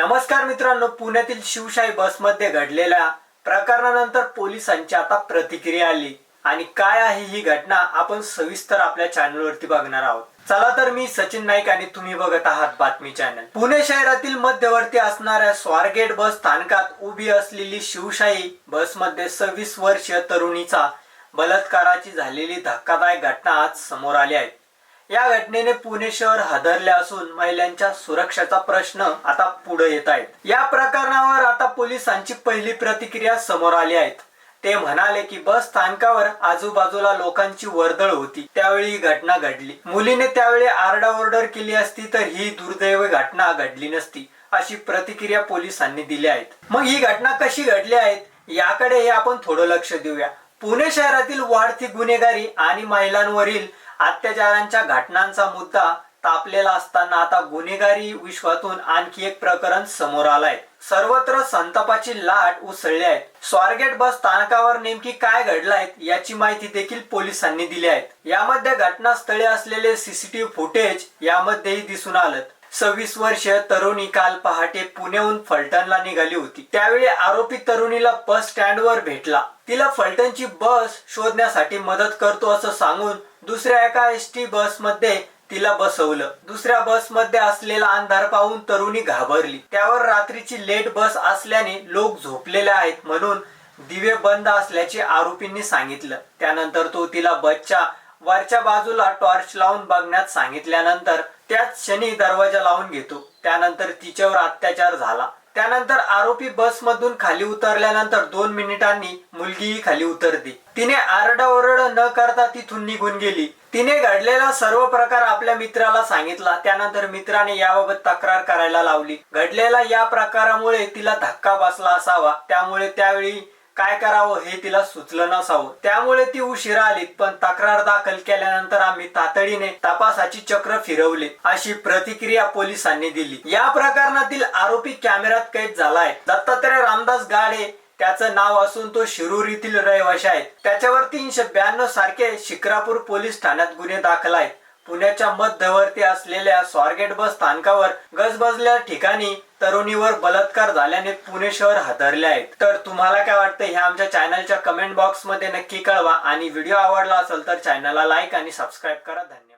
नमस्कार मित्रांनो पुण्यातील शिवशाही बसमध्ये घडलेल्या प्रकरणानंतर पोलिसांची आता प्रतिक्रिया आली. आणि काय आहे ही घटना आपण सविस्तर आपल्या चॅनलवरती बघणार आहोत. चला तर मी सचिन नाईक आणि तुम्ही बघत आहात बातमी चॅनल पुणे शहरातील मध्यवर्ती असणाऱ्या स्वारगेट बस स्थानकात उभी असलेली शिवशाही बसमध्ये सव्वीस वर्षीय तरुणीचा बलात्काराची झालेली धक्कादायक घटना आज समोर आली आहे. या घटनेने पुणे शहर हादरले असून महिलांच्या सुरक्षेचा प्रश्न आता पुढे येत आहेत. या प्रकरणावर आता पोलिसांची पहिली प्रतिक्रिया समोर आली आहेत ते म्हणाले की बस स्थानकावर आजूबाजूला लोकांची वर्दळ होती. त्यावेळी ही घटना घडली. मुलीने त्यावेळी आरडाओरडर केली असती तर ही दुर्दैवी घटना घडली नसती अशी प्रतिक्रिया पोलिसांनी दिली आहेत मग ही घटना कशी घडली आहेत याकडे हे आपण थोडं लक्ष देऊया. पुणे शहरातील वाढती गुन्हेगारी आणि महिलांवरील अत्याचारांच्या घटनांचा मुद्दा तापलेला असताना आता गुन्हेगारी विश्वातून आणखी एक प्रकरण समोर आलंय. सर्वत्र संतापाची लाट उसळली आहे. स्वारगेट बस स्थानकावर नेमकी काय घडलंय याची माहिती देखील पोलिसांनी दिली आहे. यामध्ये घटनास्थळी असलेले सीसीटीव्ही फुटेज यामध्येही दिसून आलं. सव्वीस वर्षीय तरुणी काल पहाटे पुण्याहून फलटणला निघाली होती. त्यावेळी आरोपी तरुणीला बस स्टँडवर भेटला. तिला फलटणची बस शोधण्यासाठी मदत करतो असं सांगून दुसऱ्या एका एस टी बसमध्ये तिला बसवलं. दुसऱ्या बसमध्ये असलेला अंधार पाहून तरुणी घाबरली. त्यावर रात्रीची लेट बस असल्याने लोक झोपलेले आहेत म्हणून दिवे बंद असल्याचे आरोपींनी सांगितलं. त्यानंतर तो तिला बसच्या वरच्या बाजूला टॉर्च लावून बघण्यात सांगितल्यानंतर त्याच क्षणी दरवाजा लावून घेतो. त्यानंतर तिच्यावर अत्याचार झाला. त्यानंतर आरोपी बसमधून खाली उतरल्यानंतर दोन मिनिटांनी मुलगीही खाली उतरते तिने आरडाओरड न करता तिथून निघून गेली. तिने घडलेला सर्व प्रकार आपल्या मित्राला सांगितला. त्यानंतर मित्राने याबाबत तक्रार करायला लावली. घडलेला या प्रकारामुळे तिला धक्का बसला असावा. त्यामुळे त्यावेळी काय करावं हे तिला सुचलं नसावं. त्यामुळे ती उशिरा आली पण तक्रार दाखल केल्यानंतर आम्ही तातडीने तपासाची चक्र फिरवले अशी प्रतिक्रिया पोलिसांनी दिली. या प्रकरणातील आरोपी कॅमेरात कैद झालाय. दत्तात्रय रामदास गाडे त्याचं नाव असून तो शिरूर येथील रहिवाशी आहे. त्याच्यावर तीनशे ब्याण्णव सारखे शिक्रापूर पोलीस ठाण्यात गुन्हे दाखल आहेत. पुण्याच्या मध्यवर्ती असलेल्या स्वारगेट बस स्थानकावर गजबजल्या ठिकाणी तरुणीवर बलात्कार झाल्याने पुणे शहर हादरले आहेत. तर तुम्हाला काय वाटतं हे आमच्या चॅनलच्या कमेंट बॉक्समध्ये नक्की कळवा आणि व्हिडिओ आवडला असेल तर चॅनलला लाईक आणि सबस्क्राईब करा. धन्यवाद.